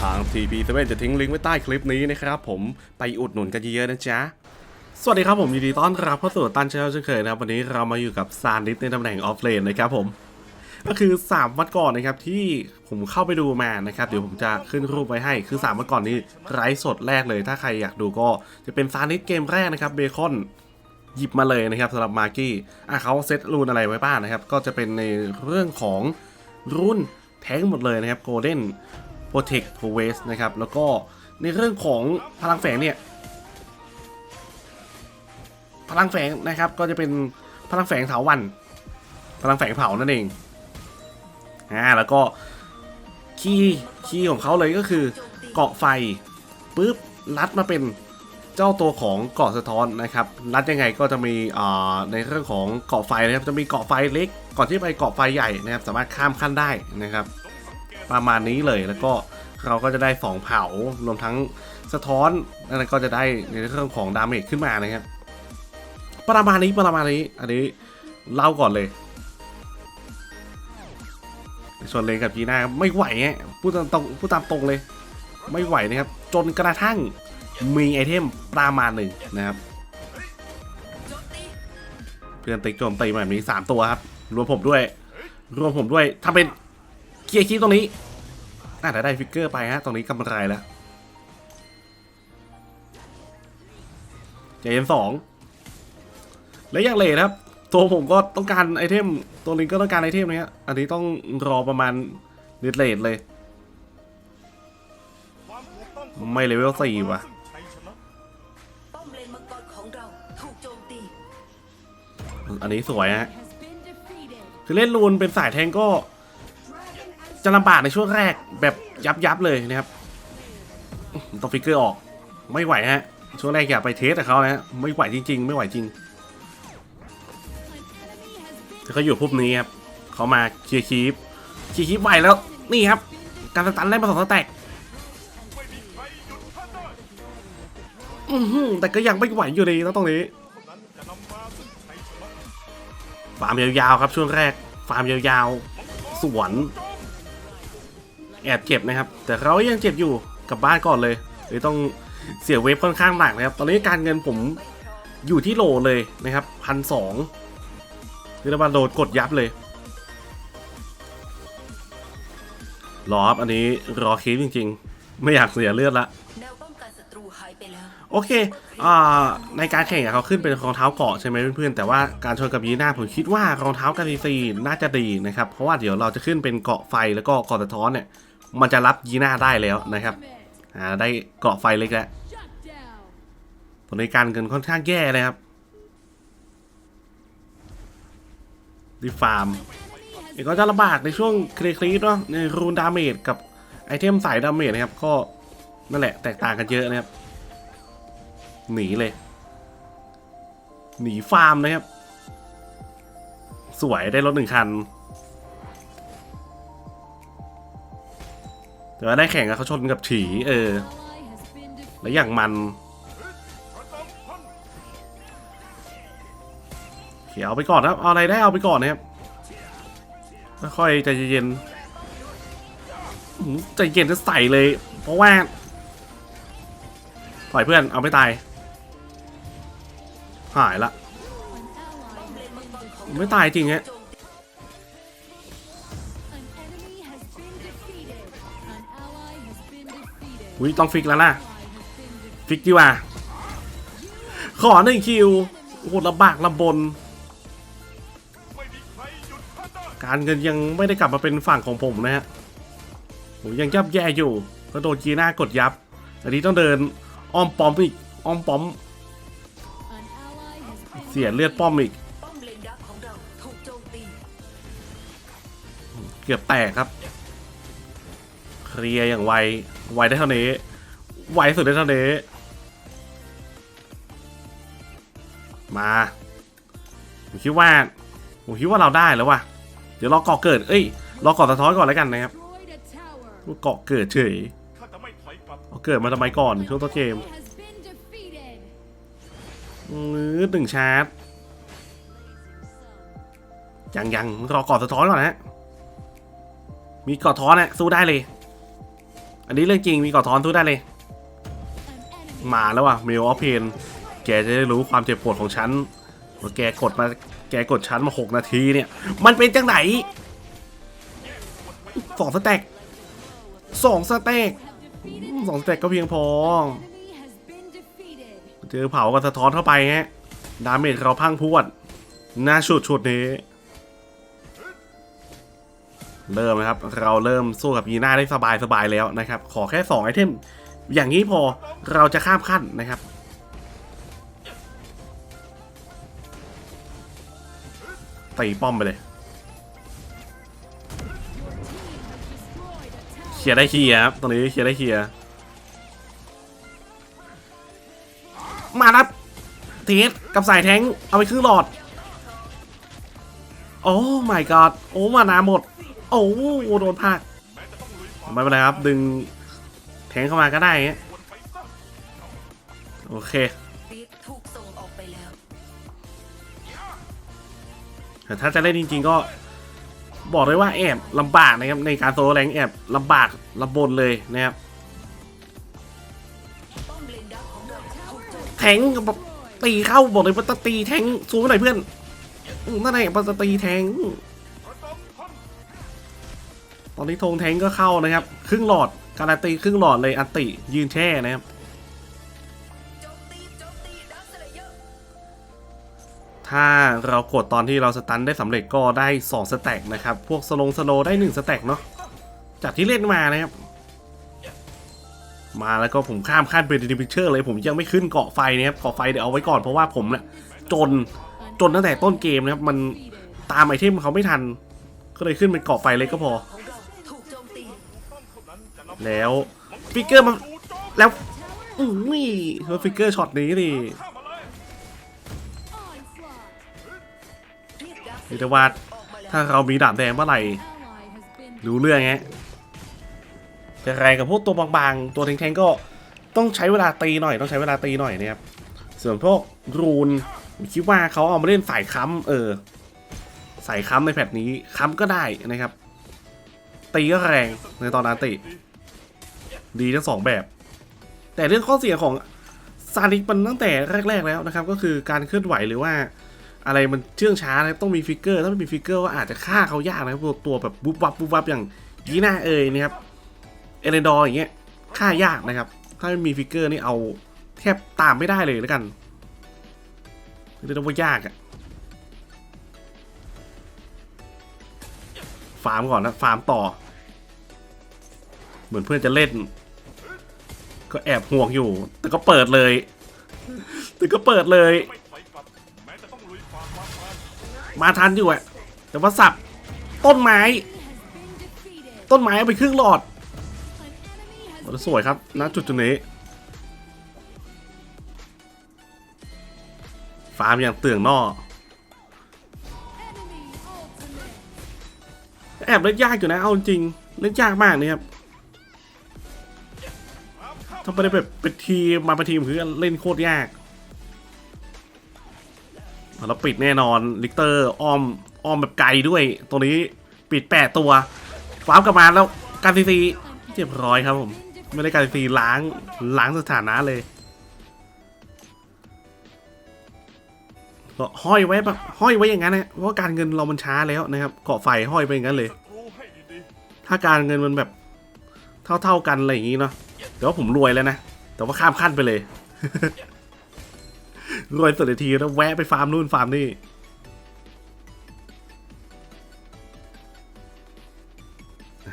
ทาง TP7 จะทิ้งลิงก์ไว้ใต้คลิปนี้นะครับผมไปอุดหนุนกันเยอะๆนะจ๊ะสวัสดีครับผมยินดีต้อนรับเข้าสู่ตันเชลเช่นเคยนะครับ วันนี้เรามาอยู่กับซานดิสในตำแหน่งออฟเลนนะครับผม ก็คือ 3 วันก่อนนะครับที่ผมเข้าไปดูมานะครับ เดี๋ยวผมจะขึ้นรูปไว้ให้คือ 3 วันก่อนนี้ไลฟ์สดแรกเลย ถ้าใครอยากดูก็จะเป็นซานิสเกมแรกนะครับเบคอนหยิบมาเลยนะครับสำหรับมาร์กี้อะเขาเซตรูนอะไรไว้บ้างนะครับ ก็จะเป็นในเรื่องของรุ่นแท้งหมดเลยนะครับ Golden Protect p r o v e s นะครับ แล้วก็ในเรื่องของพลังแฝงเนี่ย พลังแฝงนะครับก็จะเป็นพลังแฝงเถาวัน พลังแฝงเผานั่นเองอ่าแล้วก็คีย์คีย์ของเขาเลยก็คือเกาะไฟปุ๊บรัดมาเป็นเจ้าตัวของเกาะสะท้อนนะครับ รัดยังไงก็จะมีอ่าในเรื่องของเกาะไฟนะครับจะมีเกาะไฟเล็ก ก่อนที่ไปเกาะไฟใหญ่นะครับ สามารถข้ามขั้นได้นะครับ ประมาณนี้เลย แล้วก็เราก็จะได้สองเผารวมทั้งสะท้อนแล้วก็จะได้ในเรื่องของดาเมจขึ้นมานะครับประมาณนี้ประมาณนี้ อันนี้เล่าก่อนเลยส่วนเลนกับจีน่าไม่ไหวฮะพูดตามตรงพูดตามตรงเลย ไม่ไหวนะครับ จนกระทั่งมีไอเทมประมาณหนึ่งนะครับ เพื่อนติ๊กโจมตีแบบนี้3ตัวครับ รวมผมด้วย รวมผมด้วยถ้าเป็น เคลียร์คลิปตรงนี้น่าจะได้ฟิกเกอร์ไปฮะตรงนี้กำไรแล้วใจเย็นสองและอย่างเลทครับ ตัวผมก็ต้องการไอเทม ตัวลิงก็ต้องการไอเทมเนี้ยอันนี้ต้องรอประมาณเดดเลทเลย ไม่เลเวลสี่ว่ะป้อมเลนมังกรของเราถูกโจมตีอันนี้สวยฮะ has been defeated. คือเล่นรูนเป็นสายแทงก็ จะลำบากในช่วงแรกแบบยับยับๆเลยนะครับต้องฟิกเกอร์ออก ไม่ไหวฮะ ช่วงแรกอย่าไปเทสกับเขานะฮะไม่ไหวจริง ๆ ไม่ไหวจริงเขาอยู่พวกนี้ครับเขามาเคลียร์คีปเคลียร์คีปไหวแล้วนี่ครับ การสตันได้มาสองสแต็กแต่ก็ยังไม่ไหวอยู่ดีแล้วตรงนี้ฟาร์มยาวๆครับช่วงแรกฟาร์มยาวๆ สวน แอบเจ็บนะครับ แต่เรายังเจ็บอยู่กลับบ้านก่อนเลยเลยต้องเสียเวฟค่อนข้างหนักนะครับ ตอนนี้การเงินผมอยู่ที่โหลเลยนะครับพันสองนี่ระบาโดนกดยับเลยรอครับอันนี้รอคีฟจริง ๆ ไม่อยากเสียเลือดละโอเคอ่าในการแข่งเขาขึ้นเป็นรองเท้าเกาะใช่ไหมเพื่อนๆแต่ว่าการชนกับยีน่าผมคิดว่ารองเท้ากันซีน่าจะดีนะครับ เพราะว่าเดี๋ยวเราจะขึ้นเป็นเกาะไฟแล้วก็เกาะสะท้อนเนี่ย มันจะรับยีน่าได้แล้วนะครับอ่าได้เกาะไฟเล็กแล้ว shut down. ตอนการเงินค่อนข้างแย่เลยครับดีฟาร์มเดี๋ยวก็จะลำบากในช่วงคลีคลีเนาะในรูนดาเมจกับไอเทมสายดาเมจนะครับ ก็นั่นแหละแตกต่างกันเยอะนะครับ หนีเลย หนีฟาร์มนะครับ สวยได้รถหนึ่งคัน แต่ว่าได้แข่งกับเขาชนกับฉีเออ แล้วอย่างมันเขียวไปก่อนนะครับเอาอะไรได้เอาไปก่อนนะครับค่อยใจเย็นใจเย็นจะใส่เลย เพราะว่าปล่อยเพื่อนเอาไม่ตาย หายละ ไม่ตายจริงฮะ อุ้ยต้องฟิกแล้วนะฟิกดีกว่า ขอหนึ่งคิวโอ้โหลำบากลำบน การเงินยังไม่ได้กลับมาเป็นฝั่งของผมนะฮะผมยังยับแย่อยู่ก็โดนจีน่ากดยับ อันนี้ต้องเดินอ้อมป้อมอีกอ้อมป้อม เสียเลือดป้อมอีก เกือบแตกครับ เคลียร์อย่างไว ไวได้เท่านี้ ไวสุดได้เท่านี้ มาผมคิดว่าผมคิดว่าเราได้แล้วว่ะ เดี๋ยวรอเกาะเกิด เอ้ย รอเกาะสะท้อนก่อนแล้วกันนะครับเกาะเกิดเฉยเอาเกิดมาทำไมก่อนช่วงต้นเกมอื้อหนึ่งชาร์จยังยังรอเกาะสะท้อนก่อนนะ มีเกาะท้อนนะสู้ได้เลย อันนี้เรื่องจริงมีกาะท้อนสู้ได้เลย มาแล้วว่ะเมลออฟเพนแกจะได้รู้ความเจ็บปวดของฉันว่าแกกดมาแกกดฉันมาหกนาทีเนี่ย มันเป็นจังไหนสองสเต็กสองสเต็กสองสเต็กก็เพียงพอ เจอเผากับสะท้อนเข้าไปฮะ ดาเมจเราพังพวด หน้าชุดชุดนี้ เริ่มนะครับ เราเริ่มสู้กับยีน่าได้สบายสบายแล้วนะครับ ขอแค่2ไอเทม อย่างนี้พอเราจะข้ามขั้นนะครับตีป้อมไปเลยเคลียร์ได้เคลียร์ครับตรงนี้เคลียร์ได้เคลียร์มาครับเทสกับสายแทงเอาไปครึ่งหลอด โอ้ my god โอ้มานาหมด โอ้โดนพากไม่เป็นไรครับ ดึงแทงเข้ามาก็ได้โอเคปีดถูกส่งออกไปแล้วแต่ถ้าจะเล่นจริง ๆ ก็บอกเลยว่าแอบลำบากนะครับ ในการโซโลแรงแอบลำบากลำบนเลยนะครับแทงกับแบบตีเข้าบอกเลยว่าตีแทงสูงไหน่อยเพื่อนนั่นแหละมันจะตีแทง ตอนนี้ธงแทงก็เข้านะครับ ครึ่งหลอดการันตีครึ่งหลอดเลยอันติยืนแช่นะครับถ้าเรากดตอนที่เราสตันได้สำเร็จก็ได้ 2 สแต็กนะครับ พวกสโลงสโลได้ 1 สแต็กเนาะจากที่เล่นมานะครับ มาแล้วก็ผมข้ามขั้นเป็นดิพิเชอร์เลยผมยังไม่ขึ้นเกาะไฟนะครับเกาะไฟเดี๋ยวเอาไว้ก่อนเพราะว่าผมเนี่ยจนจนตั้งแต่ต้นเกมนะครับ มันตามไอเทมเขาไม่ทัน ก็เลยขึ้นเป็นเกาะไฟเล็กก็พอ แล้วฟิกเกอร์มันแล้วอุ้ยเฮอร์ฟิกเกอร์ช็อตนี้ดิ Onslaught. เรียกดักนิตวาดออกมาถ้าเรามีดาบแดงเมื่อไหร่รู้เรื่องไงแต่ไรกับพวกตัวบางๆ ตัวแทงๆก็ต้องใช้เวลาตีหน่อย ต้องใช้เวลาตีหน่อยนะครับส่วนพวกรูนคิดว่าเขาเอามาเล่นสายค้ำเออสายค้ำในแพทนี้ค้ำก็ได้นะครับ ตีก็แรงในตอนนั้นติดีทั้งสองแบบ แต่เรื่องข้อเสียของซานิกมันตั้งแต่แรก ๆ แล้วนะครับ ก็คือการเคลื่อนไหวหรือว่า อะไรมันเชื่องช้านะครับต้องมีฟิกเกอร์ ถ้าไม่มีฟิกเกอร์ก็อาจจะฆ่าเขายากนะครับตัวตัวแบบบุบวับบุบวับอย่างยีน่าเอ่ยนะครับเอเลนดอร์อย่างเงี้ยฆ่ายากนะครับ ถ้าไม่มีฟิกเกอร์นี่เอาแทบตามไม่ได้เลยแล้วกันเรียกได้ว่ายากอะาร์มก่อนนะ ฟาร์มต่อ เหมือนเพื่อนจะเล่น ก็แอบห่วงอยู่ แต่ก็เปิดเลย แต่ก็เปิดเลย มาทันอยู่อะแต่ว่าสับต้นไม้ ต้นไม้เอาไปครึ่งหลอดสวยครับณจุดจุดนี้ ฟาร์มอย่างเตื่องนอก แอบเล่นยากอยู่นะเอาจริงเล่นยากมากเนี่ยครับถ้าไม่ได้แบบเป็นทีมมาเป็นทีมคือเล่นโคตรยากแล้วปิดแน่นอนลิกเตอร์อ้อมอ้อมแบบไกลด้วย ตัวนี้ปิดแปดตัวฟาร์กลับมาแล้วการซีซีเรียบร้อยครับผม ไม่ได้การซีซีล้างล้างสถานะเลย ห้อยไว้แบบห้อยไว้อย่างนั้นนะเพราะการเงินเรามันช้าแล้วนะครับเกาะไฟห้อยไปอย่างนั้นเลย ถ้าการเงินมันแบบเท่าๆกันอะไรอย่างงี้เนาะเดี๋ยวาผมรวยแล้วนะแต่ว่าข้ามขั้นไปเลยรวยสุดทีแล้วแวะไปฟาร์มนู่นฟาร์มนี่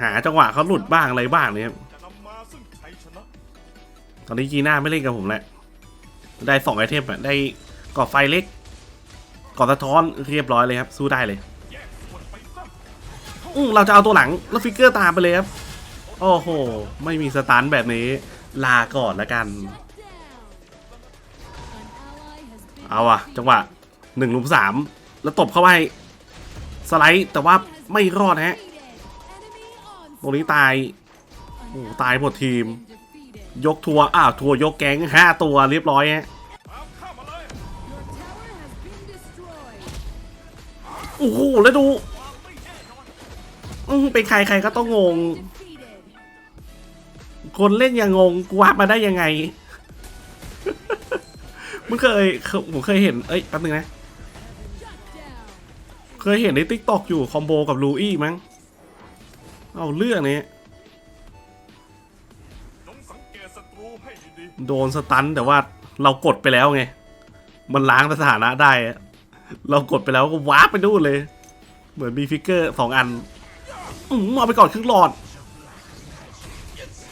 หาจังหวะเขาหลุดบ้างอะไรบ้างเนี่ยตอนนี้จีน่าไม่เล่นกับผมแล้วได้สองไอเทมอะได้กรอไฟเล็ก กอบสะท้อนเรียบร้อยเลยครับ สู้ได้เลยอืเราจะเอาตัวหลังแล้วฟิกเกอร์ตามไปเลยครับ โอ้โห ไม่มีสตันแบบนี้ ลาก่อนแล้วกัน เอาอะจังหวะหนึ่งลุมสามแล้วตบเข้าไปสไลด์แต่ว่าไม่รอดฮะตรงนี้ตายโอ้ตายหมดทีม ยกทัวร์อ้าวทัวร์ยกแก๊งห้าตัวเรียบร้อยฮะ โอ้โหแล้วดูเป็นใครใครก็ต้องงง คนเล่นยังงงกูวาร์ปมาได้ยังไงมึงเคยผมเคยเห็นเอ้ยแป๊บนึงนะ เคยเห็นในติ๊กตอกอยู่คอมโบกับลูอี้มั้งเอาเรื่องนี้โดนสตันแต่ว่าเรากดไปแล้วไง มันล้างสถานะได้ เรากดไปแล้วก็วาร์ปไปดูนเลย เหมือนมีฟิกเกอร์สองอันอืมเอาไปก่อนครึ่งหลอด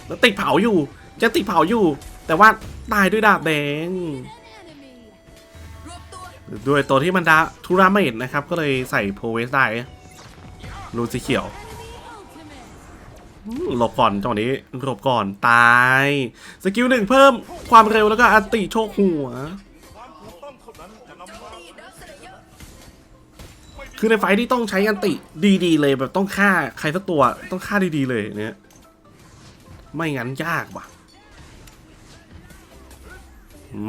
แล้วติดเผาอยู่จะติดเผาอยู่ แต่ว่าตายด้วยดาบแดงด้วยตัวที่มันดาทุราเมดนะครับ ก็เลยใส่โพเวสได้รูสีเขียวหลบก่อนจังหวะนี้หลบก่อนตาย สกิลหนึ่งเพิ่มความเร็วแล้วก็อัติโชคหัว คือในไฟที่ต้องใช้อันติดีๆเลยแบบต้องฆ่าใครสักตัวต้องฆ่าดีๆเลยเนี่ยไม่งั้นยากว่ะ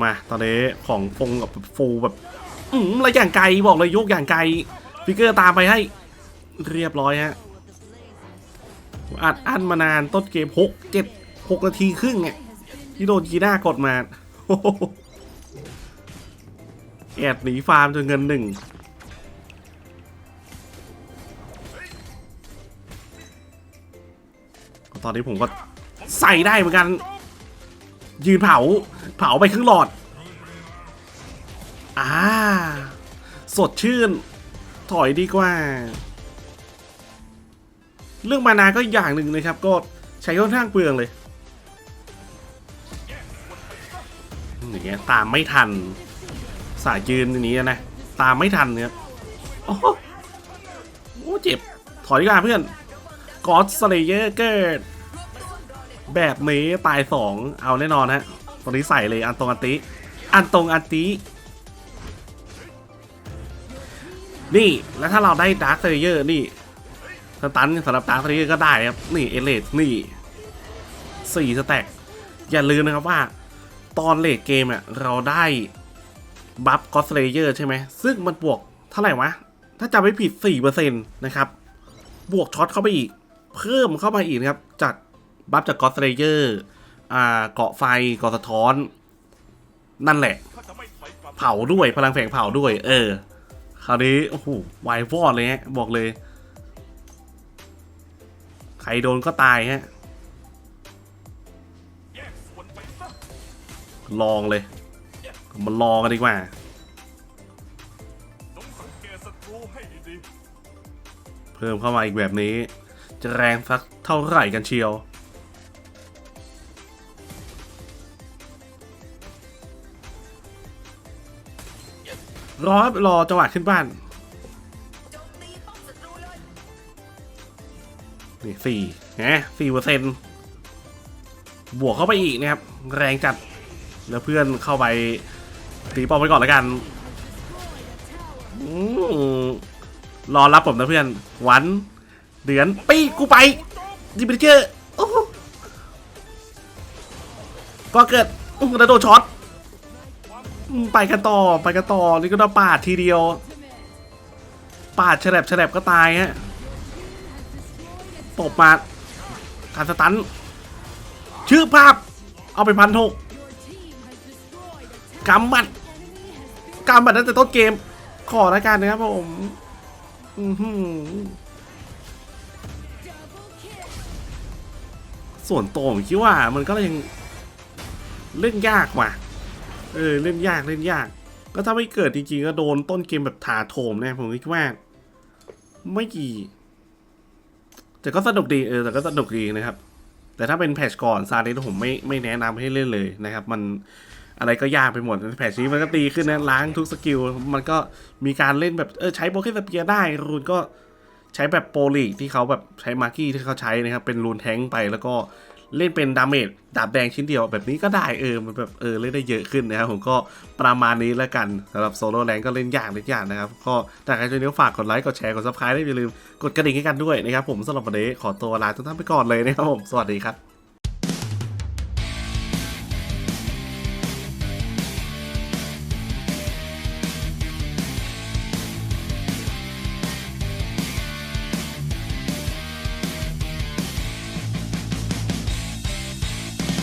มาตอนนี้ของฟงกับฟูแบบอืมอะไรอย่างไกลบอกเลยยกอย่างไกลฟิกเกอร์ตามไปให้ เรียบร้อยฮะอัดอั้นมานานต้นเกมหกเจ็ดหกนาทีครึ่งเนี่ยที่โดนกีน่ากดมาแอดหนีฟาร์มจนเงินหนึ่ง ตอนนี้ผมก็ใส่ได้เหมือนกัน ยืนเผา เผาไปครึ่งหลอด อ่า สดชื่น ถอยดีกว่า เรื่องมานาก็อย่างหนึ่งนะครับ ก็ใช้ค่อนข้างเปลืองเลยอย่างเงี้ยตามไม่ทัน สายยืนอย่างนี้นะ ตามไม่ทันเนี่ยโอ้โหเจ็บ ถอยดีกว่าเพื่อน อดสเลเยอร์เกิด แบบนี้ตายสองเอาแน่นอนฮะตรงนี้ใส่เลยอันตรงอันติ อันตรงอันติ นี่แล้วถ้าเราได้ดาร์คสเลเยอร์นี่สตันสำหรับดาร์คสเลเยอร์ก็ได้ครับ นี่เอเลสนี่สี่สแต็กอย่าลืมนะครับว่า ตอนเลทเกมอะเราได้บัฟกอสเลเยอร์ใช่ไหม ซึ่งมันบวกเท่าไหร่วะ ถ้าจำไม่ผิด 4%นะครับ บวกช็อตเข้าไปอีก เพิ่มเข้ามาอีกนะครับ จากบัฟจากกอสเลเยอร์อ่าเกาะไฟเกาะสะท้อน นั่นแหละ เผาด้วยพลังแฝงเผาด้วย เออ คราวนี้โอ้โหวายวอดเลยฮะบอกเลย ใครโดนก็ตายฮะลองเลยมาลองกันดีกว่าเพิ่มเข้ามาอีกแบบนี้ จะแรงสักเท่าไหร่กันเชียว รอรอจังหวะขึ้นบ้าน นี่สี่ไงสี่เปอร์เซ็นต์บวกเข้าไปอีกนะครับ แรงจัด แล้วเพื่อนเข้าไปตีป้อมไปก่อนแล้วกันอืรอรับผมนะเพื่อน หวัน เดือนปี กูไปดิบิเจอร์โอ้โหก็เกิดแล้วโดนช็อตไปกันต่อไปกันต่อนี่ก็ต้องปาดทีเดียว ปาดแฉลบแฉลบก็ตายฮะตบมาการสตัน ชื่อภาพ เอาไปพันหก Your team has destroyed a tower. กำมัด Enemy has been กำมัดตั้งแต่ต้นเกม ขอแล้วกันนะครับผม อือหือ ส่วนตัวผมคิดว่ามันก็ยังเล่นยากว่ะ เออเล่นยากเล่นยาก ก็ถ้าไม่เกิดจริงๆก็โดนต้นเกมแบบถาโถมน่ผมคิดว่า ไม่กี่แต่ก็สนุกดีเออแต่ก็สนุกดีนะครับ แต่ถ้าเป็นแพชก่อนซาเดสผมไม่ไม่แนะนำให้เล่นเลยนะครับ มันอะไรก็ยากไปหมดแพชนี้มันก็ตีขึ้นนะล้างทุกสกิลมันก็มีการเล่นแบบเออใช้โปเกสเปียได้รูนก็ ใช้แบบโปรลีกที่เขาแบบใช้มาร์กี้ที่เขาใช้นะครับ เป็นรูนแทงไปแล้วก็เล่นเป็นดาเมจดาบแดงชิ้นเดียวแบบนี้ก็ได้เออมันแบบเออเล่นได้เยอะขึ้นนะครับผมก็ประมาณนี้แล้วกันสำหรับโซโล่แรงก็เล่นยากเล่นยากนะครับ ก็ถ้าใครชอบนี้ฝากกดไลค์กดแชร์กดซับสไครต์ได้อย่าลืมกดกระดิ่งให้กันด้วยนะครับผมสำหรับวันนี้ขอตัวลาทุกท่านไปก่อนเลยนะครับผมสวัสดีครับ